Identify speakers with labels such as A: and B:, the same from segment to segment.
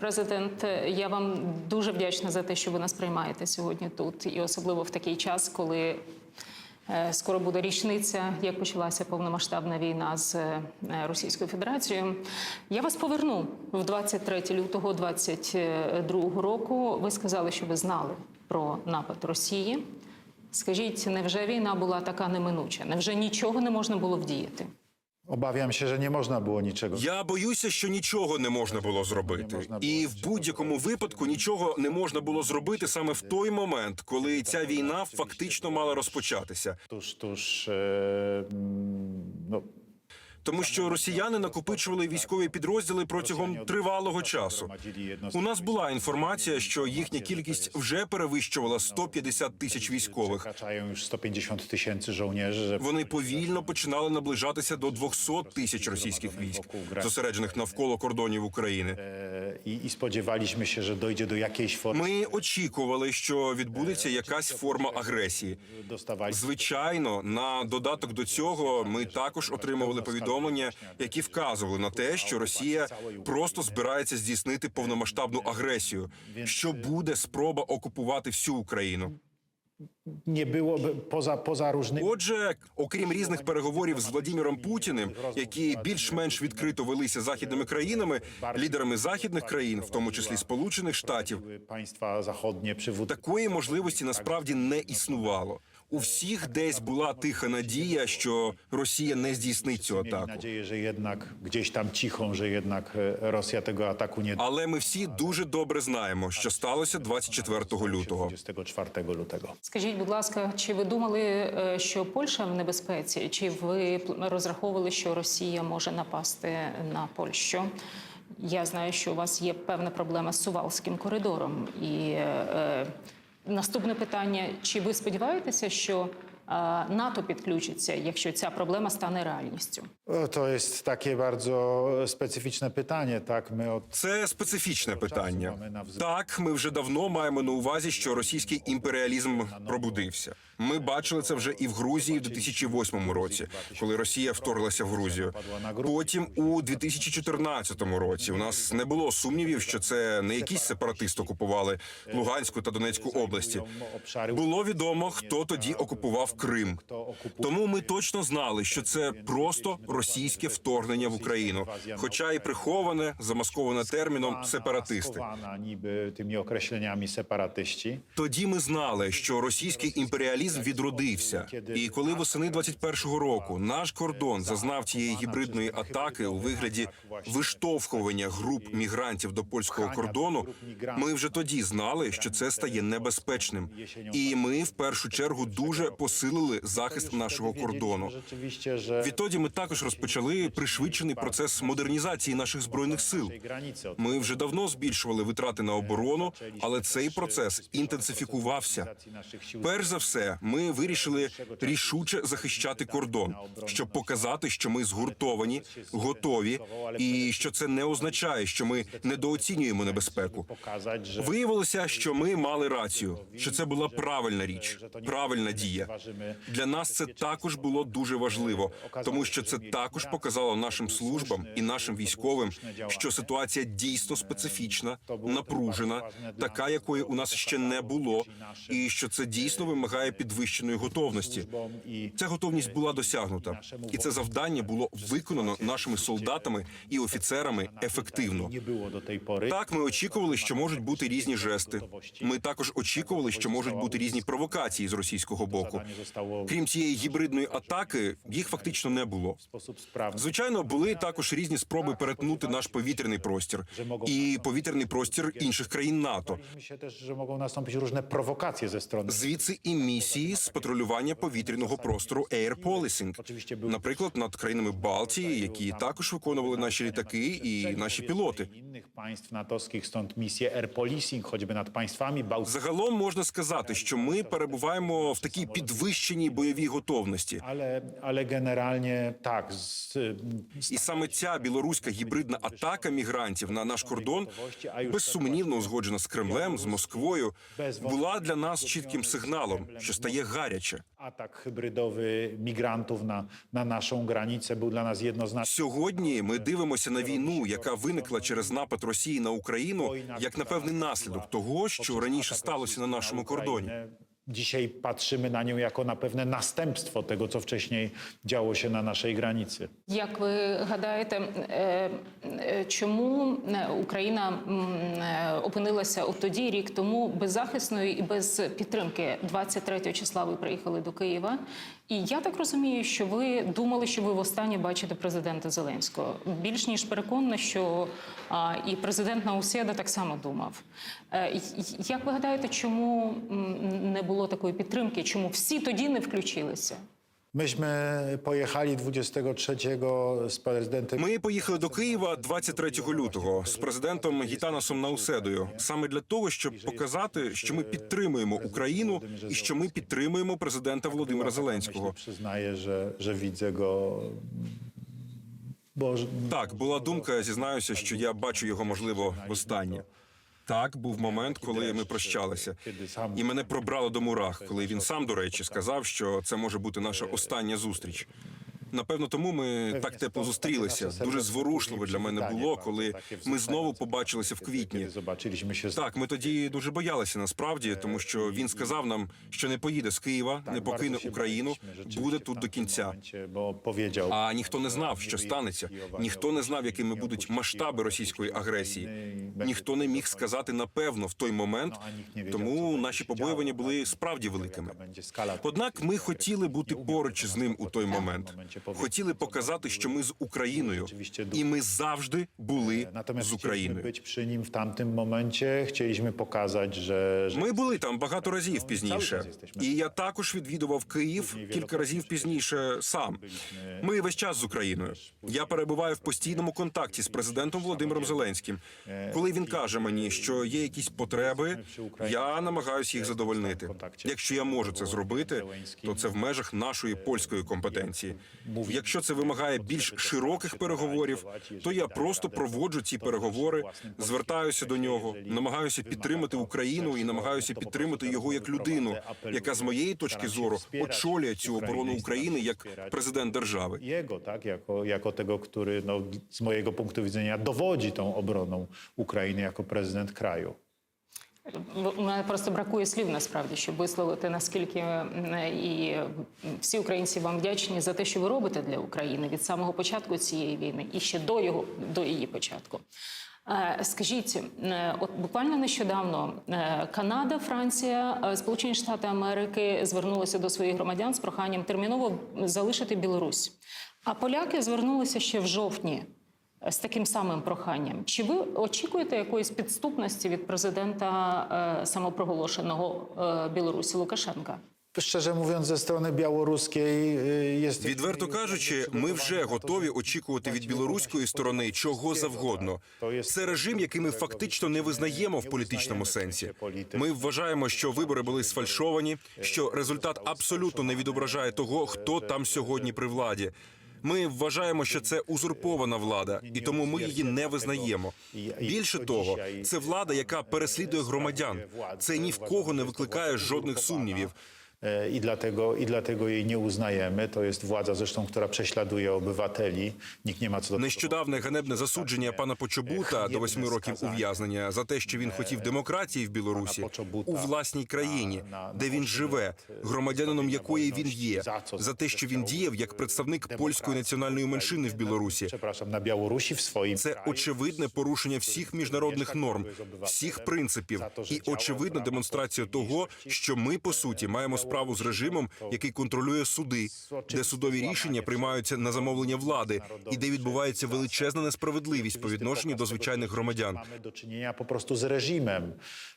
A: Президент, я вам дуже вдячна за те, що ви нас приймаєте сьогодні тут, і особливо в такий час, коли е, скоро буде річниця, як почалася повномасштабна війна з е, Російською Федерацією. Я вас поверну в 23 лютого 22 року. Ви сказали, що ви знали про напад Росії. Skажіть, невже війна була така неминуча? Невже нічого не можна було вдіяти?
B: Obawiam się, że nie można нічого.
C: Я боюся, що нічого не можна було зробити, і в будь-якому випадку нічого не можна було зробити саме в той момент, коли ця війна фактично мала розпочатися,
B: Тож, тож, mm, no,
C: тому що росіяни накопичували військові підрозділи протягом тривалого часу. У нас була інформація, що їхня кількість вже перевищувала 150 тисяч військових.
B: Przekraczają już 150 tysięcy
C: Вони повільно починали наближатися до 200 тисяч російських військ, зосереджених навколо кордонів України.
B: i, i spodziewaliśmy się, że dojdzie do.
C: Ми очікували, що відбудеться якась форма агресії. Звичайно, на додаток до цього ми також отримували повідомлення, які вказували на те, що Росія просто збирається здійснити повномасштабну агресію, що буде спроба окупувати всю Україну.
B: było poza, poza różnymi
C: Отже, окрім різних переговорів з Владіміром Путіним, які більш-менш відкрито велися західними країнами, лідерами західних країн, в тому числі Сполучених Штатів, такої можливості насправді не існувало. У всіх десь була тиха надія, що Росія не здійснить цю атаку.
B: e,
C: Але ми всі дуже добре знаємо, що сталося 24 лютого.
B: 24 lutego.
A: Скажіть, будь ласка, чи ви думали, е, що Польща в небезпеці? Чи ви розраховували, що Росія може напасти на Польщу? Я знаю, що у вас є певна проблема з Сувалським коридором. І е, наступне питання: чи ви сподіваєтеся, що е, НАТО підключиться, якщо ця проблема стане реальністю?
B: То є таке дуже специфічне питання. Так, ми от
C: Це специфічне питання. Так, ми вже давно маємо на увазі, що російський імперіалізм пробудився. Ми бачили це вже і в Грузії в 2008 році, коли Росія вторглася в Грузію. Потім у 2014 році у нас не було сумнівів, що це не якісь сепаратисти окупували Луганську та Донецьку області. Було відомо, хто тоді окупував Крим. Тому ми точно знали, що це просто російське вторгнення в Україну, хоча і приховане, замасковане терміном сепаратисти.
B: Niby tymi określeniami separatyści.
C: Тоді ми знали, що російський імперіалізм відродився. І коли восени 21-го року наш кордон зазнав цієї гібридної атаки у вигляді виштовхування груп мігрантів до польського кордону, ми вже тоді знали, що це стає небезпечним. І ми в першу чергу дуже посилили захист нашого кордону. Відтоді ми також розпочали пришвидшений процес модернізації наших збройних сил. Ми вже давно збільшували витрати на оборону, але цей процес інтенсифікувався. Перш за все, ми вирішили рішуче захищати кордон, щоб показати, що ми згуртовані, готові, і що це не означає, що ми недооцінюємо небезпеку. Виявилося, що ми мали рацію, що це була правильна річ, правильна дія. Для нас це також було дуже важливо, тому що це також показало нашим службам і нашим військовим, що ситуація дійсно специфічна, напружена, така, якої у нас ще не було, і що це дійсно вимагає підвищеної готовності. Ця готовність була досягнута, і це завдання було виконано нашими солдатами і офіцерами ефективно. Так, ми очікували, що можуть бути різні жести. Ми також очікували, що можуть бути різні провокації з російського боку. Крім цієї гібридної атаки, їх фактично не було. Звичайно, були також різні спроби перетнути наш повітряний простір і повітряний простір інших країн НАТО. Звідси і місії з патрулювання повітряного простору Air Policing. наприклад, над країнами Балтії, які також виконували наші літаки і наші пілоти.
B: stąd misje air policing, choćby nad państwami bałtyckimi.
C: Загалом можна сказати, що ми перебуваємо в такій підвищеній бойовій готовності.
B: Ale generalnie tak. Z,
C: І саме ця білоруська гібридна атака мігрантів на наш кордон безсумнівно узгоджена з Кремлем, з Москвою, була для нас чітким сигналом, що стає гаряче.
B: atak hybrydowy migrantów на нашому грані це був для нас jednoznaczny.
C: Сьогодні ми дивимося на війну, яка виникла через напад Росії на Україну, як на певний наслідок того, що раніше сталося на нашому кордоні.
B: Dzisiaj patrzymy na nią jako na pewne następstwo tego, co wcześniej działo się na naszej granicy.
A: Як ви гадаєте, е, е, чому е, Україна опинилася от тоді, рік тому, беззахисною і без підтримки? 23 числа ви приїхали до Києва. І я так розумію, що ви думали, що ви востаннє бачите президента Зеленського. Більш ніж переконана, що а, і президент Науседа так само думав. Е, Як ви гадаєте, чому не було такої підтримки? Чому всі тоді не включилися?
B: Myśmy pojechali 23 z prezydentem
C: Ми поїхали до Києва 23 лютого з президентом Гітанасом Науседою, саме для того, щоб показати, що ми підтримуємо Україну і що ми підтримуємо президента Володимира Зеленського.
B: Że widzę go. Bo
C: Так, була думка, зізнаюся, що я бачу його можливо востаннє. Так, був момент, коли ми прощалися, і мене пробрало до мурах, коли він сам, до речі, сказав, що це може бути наша остання зустріч. Напевно, тому ми так тепло зустрілися. Дуже зворушливо для мене було, коли ми знову побачилися в квітні. Так, ми тоді дуже боялися насправді, тому що він сказав нам, що не поїде з Києва, не покине Україну, буде тут до кінця. А ніхто не знав, що станеться. Ніхто не знав, якими будуть масштаби російської агресії. Ніхто не міг сказати напевно в той момент. Тому наші побоювання були справді великими. Однак ми хотіли бути поруч з ним у той момент. Хотіли показати, що ми з Україною, і ми завжди були
B: Natomiast
C: з Україною.
B: momencie, chcieliśmy pokazać, że, że
C: Ми були там багато разів пізніше, і я також відвідував Київ кілька разів пізніше сам. Ми весь час з Україною. Я перебуваю в постійному контакті з президентом Володимиром Зеленським. Коли він каже мені, що є якісь потреби, я намагаюся їх задовольнити. Якщо я можу це зробити, то це в межах нашої польської компетенції. Якщо це вимагає більш широких переговорів, то я просто проводжу ці переговори, звертаюся до нього, намагаюся підтримати Україну і намагаюся підтримати його як людину, яка з моєї точки зору очолює цю оборону України як президент держави.
B: tak, jako, jako tego, który no, z mojego punktu widzenia dowodzi tą obroną Ukrainy jako prezydent kraju.
A: У мене просто бракує слів насправді, щоб висловити наскільки і всі українці вам вдячні за те, що ви робите для України від самого початку цієї війни і ще до його до її початку. Е, Скажіть, е, от буквально нещодавно е, Канада, Франція, е, Сполучені Штати Америки звернулися до своїх громадян з проханням терміново залишити Білорусь. А поляки звернулися ще в жовтні з таким самим проханням. Чи ви очікуєте якоїсь підступності від президента е, самопроголошеного е, Білорусі Лукашенка?
B: Szczerze mówiąc, ze strony białoruskiej y, jest.
C: Відверто кажучи, ми вже готові очікувати від білоруської сторони чого завгодно. Це режим, який ми фактично не визнаємо в політичному сенсі. Ми вважаємо, що вибори були сфальшовані, що результат абсолютно не відображає того, хто там сьогодні при владі. Ми вважаємо, що це узурпована влада, і тому ми її не визнаємо. Більше того, це влада, яка переслідує громадян. Це ні в кого не викликає жодних сумнівів.
B: E, I dlatego, I dlatego jej nie uznajemy. To jest władza zresztą, która prześladuje obywateli. Nikt nie ma co do.
C: Нещодавне ганебне засудження пана Почобута до восьми років ув'язнення за те, що він хотів демократії в Білорусі у власній країні, де він живе, громадянином якої він є, за те, що він діяв як представник польської національної меншини в Білорусі.
B: Na Białorusi w swoim
C: Це очевидне порушення всіх міжнародних норм, всіх принципів і очевидна демонстрація того, що ми по суті маємо справу з режимом, який контролює суди, де судові рішення приймаються на замовлення влади, і де відбувається величезна несправедливість по відношенню до звичайних громадян.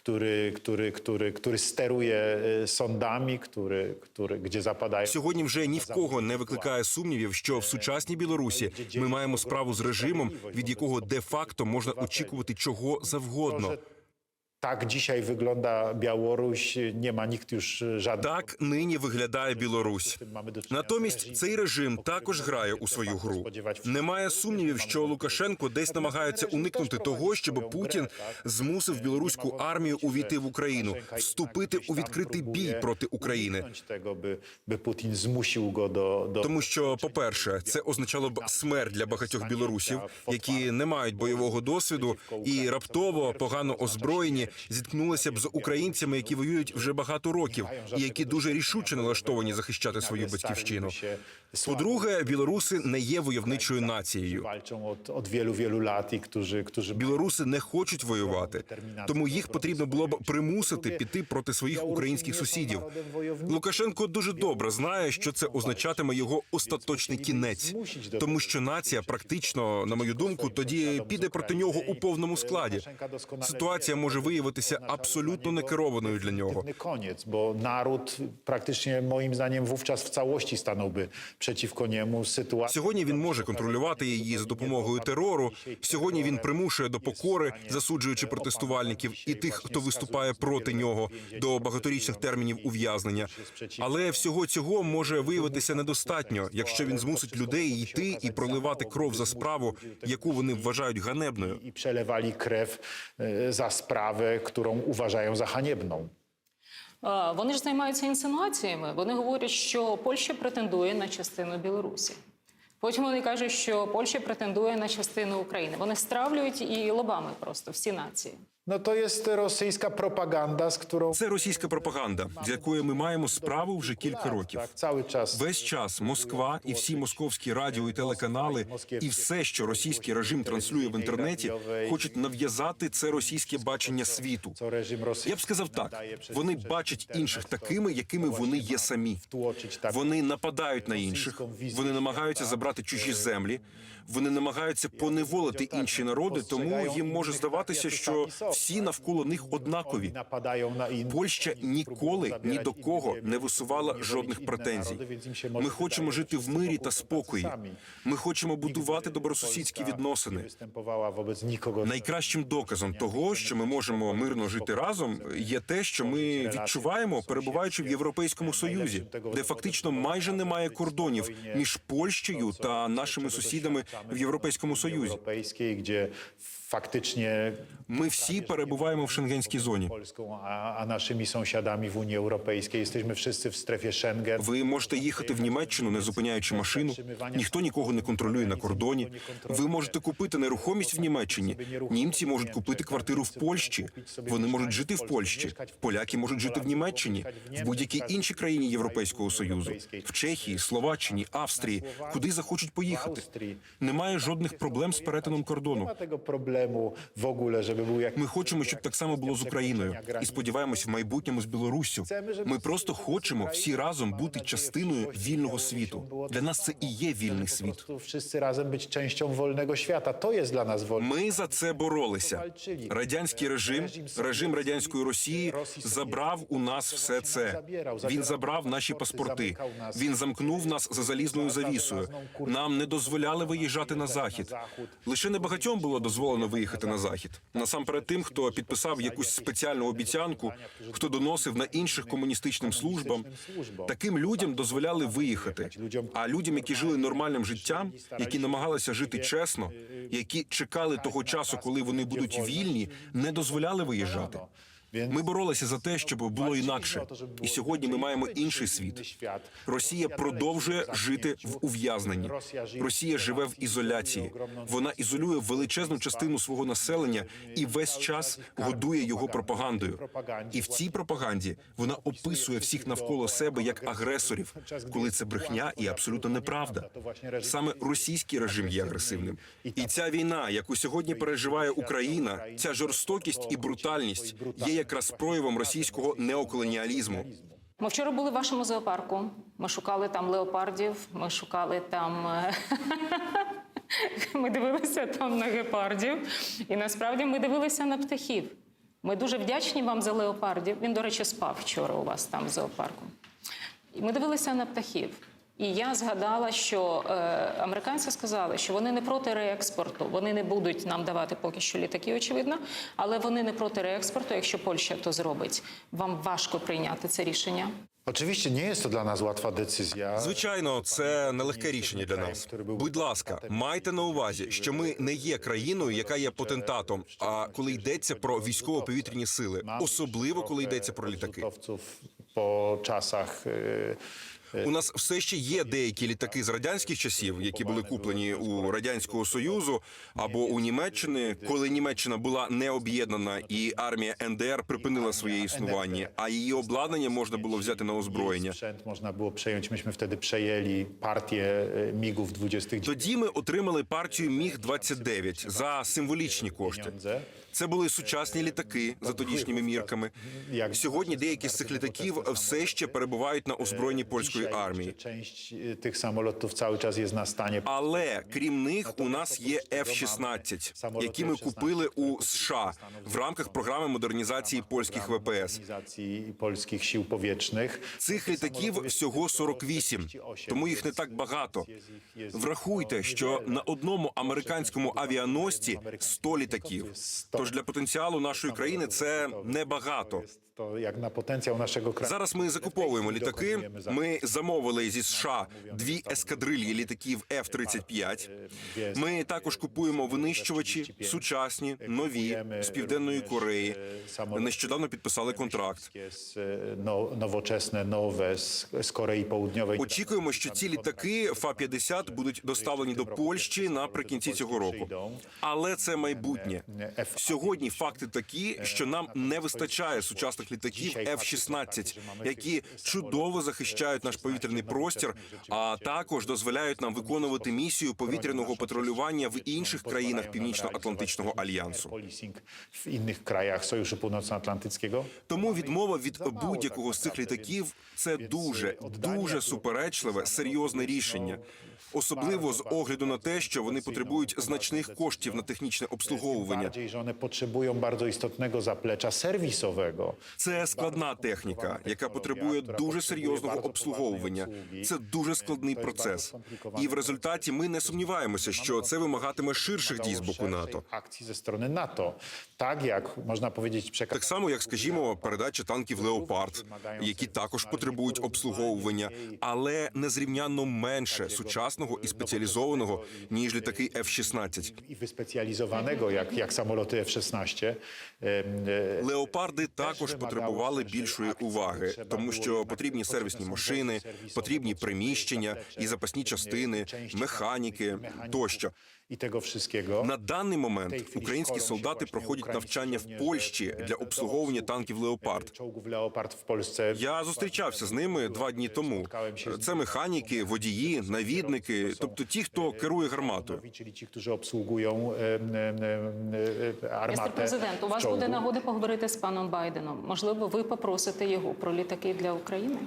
B: Który, który, który steruje e, sądami, który, który, gdzie zapadają.
C: Сьогодні вже ні в кого не викликає сумнівів, що в сучасній Білорусі ми маємо справу з режимом, від якого де-факто можна очікувати чого завгодно.
B: Tak dzisiaj wygląda Białoruś, nie ma nikt już żadnych...
C: Так нині виглядає Білорусь. Натомість цей режим також грає у свою гру. Немає сумнівів, що Лукашенко десь намагається уникнути того, щоб Путін змусив білоруську армію увійти в Україну, вступити у відкритий бій проти України. Тому що, по-перше, це означало б смерть для багатьох білорусів, які не мають бойового досвіду і раптово погано озброєні, зіткнулися б з українцями, які воюють вже багато років, і які дуже рішуче налаштовані захищати свою батьківщину. По-друге, білоруси не є войовничою нацією. Білоруси не хочуть воювати, тому їх потрібно було б примусити піти проти своїх українських сусідів. Лукашенко дуже добре знає, що це означатиме його остаточний кінець, тому що нація практично, на мою думку, тоді піде проти нього у повному складі. Ситуація може виявитися абсолютно некерованою для нього.
B: Definitywny koniec, bo naród praktycznie moim zdaniem wówczas w całości przeciwko niemu.
C: Сьогодні він може контролювати її за допомогою терору. Сьогодні він примушує до покори, засуджуючи протестувальників і тих, хто виступає проти нього, до багаторічних термінів ув'язнення. Але всього цього може виявитися недостатньо, якщо він змусить людей йти і проливати кров за справу, яку вони вважають ганебною.
B: i przelewali krew e, za sprawę, którą uważają za haniebną.
A: Е, Вони ж займаються інсинуаціями. Вони говорять, що Польща претендує на частину Білорусі. Потім вони кажуть, що Польща претендує на частину України. Вони стравлюють і лобами просто всі нації.
B: No to jest rosyjska propaganda, z którą
C: Це російська пропаганда, з якою ми маємо справу вже кілька років. Весь час Москва і всі московські радіо і телеканали, і все, що російський режим транслює в інтернеті, хочуть нав'язати це російське бачення світу. Я б сказав так: вони бачать інших такими, якими вони є самі. Вони нападають на інших, вони намагаються забрати чужі землі, вони намагаються поневолити інші народи. Тому їм може здаватися, що всі навколо них однакові. Польща ніколи ні до кого не висувала жодних претензій. Ми хочемо жити в мирі та спокої. Ми хочемо будувати добросусідські відносини. Найкращим доказом того, що ми можемо мирно жити разом, є те, що ми відчуваємо, перебуваючи в Європейському Союзі, де фактично майже немає кордонів між Польщею та нашими сусідами в Європейському Союзі.
B: Faktycznie
C: Ми всі перебуваємо в шенгенській зоні.
B: A naszymi sąsiadami w Unii Europejskiej. Jesteśmy wszyscy w strefie Schengen.
C: Ви можете їхати в Німеччину, не зупиняючи машину. Ніхто нікого не контролює на кордоні. Ви можете купити нерухомість в Німеччині. Німці можуть купити квартиру в Польщі. Вони можуть жити в Польщі. Поляки можуть жити в Німеччині, в будь-якій іншій країні Європейського союзу, в Чехії, Словаччині, Австрії, куди захочуть поїхати. Немає жодних проблем з перетином кордону.
B: Problemu w ogóle, żeby był jak
C: Ми хочемо, щоб так само було з Україною, і сподіваємось в майбутньому з Білоруссю. Ми просто хочемо всі разом бути частиною вільного світу. Для нас це і є вільний світ.
B: wszyscy razem być częścią wolnego świata. To jest dla nas wolny.
C: Ми за це боролися. Радянський режим, режим радянської Росії забрав у нас все це. Він забрав наші паспорти. Він замкнув нас за залізною завісою. Нам не дозволяли виїжджати на захід. Лише небагатьом було дозволено виїхати на захід. Насамперед тим, хто підписав якусь спеціальну обіцянку, хто доносив на інших комуністичним службам. Таким людям дозволяли виїхати. А людям, які жили нормальним життям, які намагалися жити чесно, які чекали того часу, коли вони будуть вільні, не дозволяли виїжджати. Ми боролися за те, щоб було інакше. І сьогодні ми маємо інший світ. Росія продовжує жити в ув'язненні. Росія живе в ізоляції. Вона ізолює величезну частину свого населення і весь час годує його пропагандою. І в цій пропаганді вона описує всіх навколо себе як агресорів, коли це брехня і абсолютно неправда. Саме російський режим є агресивним. І ця війна, яку сьогодні переживає Україна, ця жорстокість і брутальність є якраз проявом російського неоколоніалізму.
A: Ми вчора були в вашому зоопарку. Ми шукали там леопардів, ми шукали там. е, Ми дивилися там на гепардів. І насправді ми дивилися на птахів. Ми дуже вдячні вам за леопардів. Він, до речі, спав вчора у вас там в зоопарку. І ми дивилися на птахів. І я згадала, що е, американці сказали, що вони не проти реекспорту. Вони не будуть нам давати поки що літаки, очевидно, але вони не проти реекспорту, якщо Польща то зробить. Вам важко прийняти це рішення.
B: Oczywiście nie jest to dla nas łatwa decyzja.
C: Звичайно, це нелегке рішення для нас. Будь ласка, майте на увазі, що ми не є країною, яка є потентатом. А коли йдеться про військово-повітряні сили, особливо коли йдеться про літаки.
B: Po czasach e,
C: У нас все ще є деякі літаки з радянських часів, які були куплені у радянського союзу або у Німеччини, коли Німеччина була не об'єднана і армія НДР припинила своє існування, а її обладнання можна було взяти на озброєння.
B: przejąć. Myśmy wtedy przejęli partię e, MIGów 29
C: Тоді ми отримали партію Міг 29 за символічні кошти. Це були сучасні літаки за тодішніми мірками. Сьогодні деякі з цих літаків все ще перебувають на озброєнні польської
B: Dzisiaj
C: армії.
B: jeszcze Część e, tych samolotów cały czas jest.
C: Але крім них, у нас є F-16, які ми купили у США в рамках програми модернізації польських ВПС.
B: Modernizacji polskich sił powietrznych.
C: Цих літаків всього 48, тому їх не так багато. Врахуйте, що на одному американському авіаносці 100 літаків. Тож для потенціалу нашої країни це небагато.
B: To jak na potencjał naszego kraju.
C: Зараз ми закуповуємо літаки. Ми замовили зі США дві ескадрильї літаків F-35. Ми також купуємо винищувачі сучасні, нові з південної Кореї. Нещодавно підписали контракт.
B: Nowe z, z Korei Południowej.
C: Очікуємо, що ці літаки Фа-50 будуть доставлені до Польщі наприкінці цього року. Але це майбутнє. Сьогодні факти такі, що нам не вистачає сучасних літаків F-16, які чудово захищають наш повітряний простір, а також дозволяють нам виконувати місію повітряного патрулювання в інших країнах Північно-Атлантичного альянсу.
B: W innych krajach Sojuszu Północnoatlantyckiego.
C: Тому відмова від будь-якого з цих літаків це дуже дуже суперечливе, серйозне рішення. Особливо з огляду на те, що вони потребують значних коштів на технічне обслуговування.
B: Że one potrzebują bardzo istotnego zaplecza.
C: Це складна техніка, яка потребує дуже серйозного обслуговування. Це дуже складний процес. І в результаті ми не сумніваємося, що це вимагатиме ширших дій з боку НАТО.
B: Ze strony NATO. Tak jak można powiedzieć przekaz
C: Так само, як скажімо, передача танків Леопард, які також потребують обслуговування, але незрівнянно менше сучасного і спеціалізованого ніж літаки F-16.
B: і виспеціалізованого, як як samoloty F-16. Em, e,
C: Леопарди також потребували більшої уваги, тому що потрібні сервісні машини, потрібні приміщення і запасні частини, механіки тощо.
B: I tego wszystkiego.
C: На даний момент українські солдати проходять навчання в Польщі для обслуговування танків Леопард. Я зустрічався з ними два дні тому. Це механіки, водії, навідники, тобто ті, хто керує гарматою.
B: Em, em, e, armatę.
A: Містер президент, у вас буде нагода поговорити з паном Байденом. Можливо, ви попросите його про літаки для України.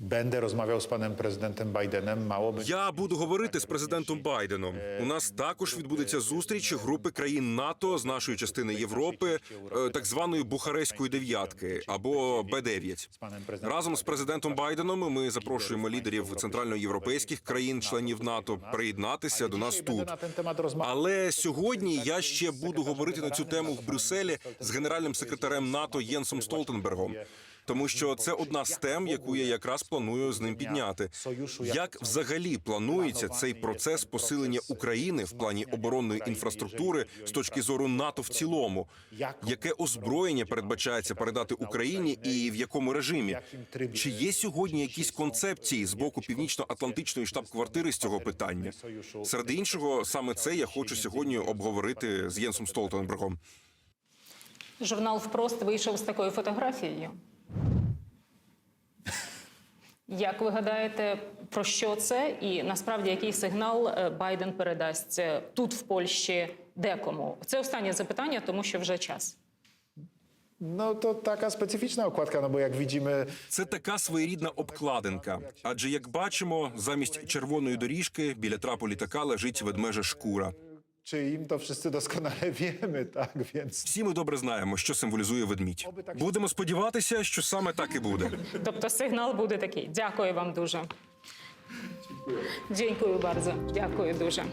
B: Będę rozmawiał z panem prezydentem Bidenem. Mało będzie.
C: Я буду говорити з президентом Байденом. У нас також відбудеться зустріч групи країн НАТО з нашої частини Європи, е, так званої Бухарестської дев'ятки або Б-9. Разом з президентом Байденом ми запрошуємо лідерів центральноєвропейських країн-членів НАТО приєднатися до нас тут. Але сьогодні я ще буду говорити на цю тему в Брюсселі з генеральним секретарем НАТО Єнсом Столтенбергом. Тому що це одна з тем, яку я якраз планую з ним підняти. Як взагалі планується цей процес посилення України в плані оборонної інфраструктури з точки зору НАТО в цілому? Яке озброєння передбачається передати Україні і в якому режимі? Чи є сьогодні якісь концепції з боку північно-атлантичної штаб-квартири з цього питання? Серед іншого, саме це я хочу сьогодні обговорити з Єнсом Столтенбергом.
A: Журнал Впрост вийшов з такою фотографією. Як ви гадаєте, про що це? І насправді який сигнал е, Байден передасть е, тут, в Польщі, декому? Це останнє запитання, тому що вже час.
B: No to taka specyficzna okładka, no bo jak widzimy,
C: Це така своєрідна обкладинка. Адже як бачимо, замість червоної доріжки біля трапу літака лежить ведмежа шкура.
B: Czyim, то всі doskonale віємо, так Więc
C: Всі ми добре знаємо, що символізує ведмідь. Будемо сподіватися, що саме так і буде.
A: Тобто сигнал буде такий. Дякую вам дуже. Дякую дуже. Дякую дуже.